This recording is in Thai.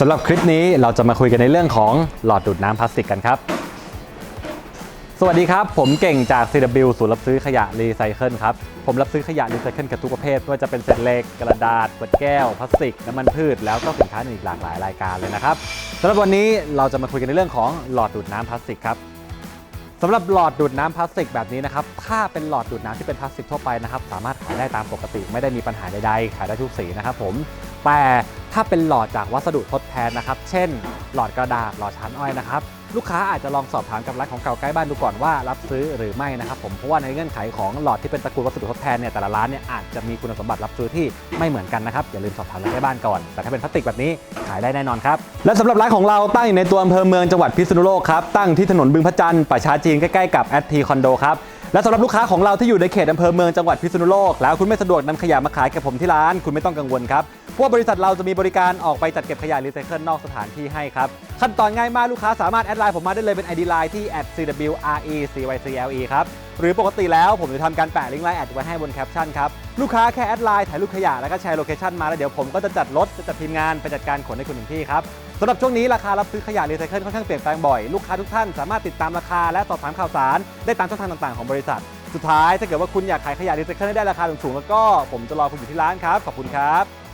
สำหรับคลิปนี้เราจะมาคุยกันในเรื่องของหลอดดูดน้ำพลาสติกกันครับ สวัสดีครับ ผมเก่งจาก CW ศูนย์รับซื้อขยะรีไซเคิลครับ ผมรับซื้อขยะรีไซเคิลกับทุกประเภทไม่ว่าจะเป็นเศษเหล็กกระดาษขวดแก้ว พลาสติก น้ำมันพืช แล้วก็สินค้าอื่นอีกหลากหลายรายการเลยนะครับสำหรับวันนี้เราจะมาคุยกันในเรื่องของหลอดดูดน้ำพลาสติกครับสำหรับหลอดดูดน้ำพลาสติกแบบนี้นะครับ ถ้าเป็นหลอดดูดน้ำที่เป็นพลาสติกทั่วไปนะครับ สามารถขายได้ตามปกติไม่ได้มีปัญหาใดๆ ขายได้ทุกสีนะครับผม แต่ถ้าเป็นหลอดจากวัสดุทดแทนนะครับ เช่น หลอดกระดาษหลอดชั้นอ้อยนะครับ ลูกค้าอาจจะลองสอบถามกับร้านของเก่าใกล้บ้านดูก่อนว่ารับซื้อหรือไม่นะครับผมเพราะว่าในเงื่อนไขของหลอดที่เป็นตระกูลวัสดุทดแทนเนี่ยแต่ละร้านเนี่ยอาจจะมีคุณสมบัติรับซื้อที่ไม่เหมือนกันนะครับอย่าลืมสอบถามร้านใกล้บ้านก่อน แต่ถ้าเป็นพลาสติกแบบนี้ขายได้แน่นอนครับและสำหรับร้านของเราตั้งอยู่ในตัวอำเภอเมืองจังหวัดพิษณุโลกครับตั้งที่ถนนบึงพระจันทร์ป่าช้าจีนใกล้ๆกับแอดทีคอนโดครับ และสำหรับลูกค้าของเราที่อยู่ในเขตอำเภอเมืองจังหวัดพิษณุโลก แล้วคุณไม่สะดวกนำขยะมาขายกับผมที่ร้าน คุณไม่ต้องกังวลครับเพราะบริษัทเราจะมีบริการออกไปจัดเก็บขยะรีไซเคิลนอกสถานที่ให้ครับ ขั้นตอนง่ายมากลูกค้าสามารถแอดไลน์ผมมาได้เลยเป็น ID Line ที่ @cwrecycle ครับ หรือปกติแล้วผมจะทำการแปะลิงก์ไลน์แอดไว้ให้บนแคปชั่นครับ ลูกค้าแค่แอดไลน์ถ่ายรูปขยะแล้วก็แชร์โลเคชั่นมาแล้วเดี๋ยวผมก็จะจัดรถจะจัดทีมงานไปจัดการขนให้คุณถึงที่ครับสำหรับช่วงนี้ราคารับซื้อขยะรีไซเคิลค่อนข้างเปลี่ยนแปลงบ่อย ลูกค้าทุกท่านสามารถติดตามราคาและสอบถามข่าวสาร ได้ตามช่องทางต่างๆของบริษัท สุดท้ายถ้าเกิดว่าคุณอยากขายขยะรีไซเคิลให้ได้ราคาสูงๆแล้วก็ผมจะรอคุณอยู่ที่ร้านครับขอบคุณครับ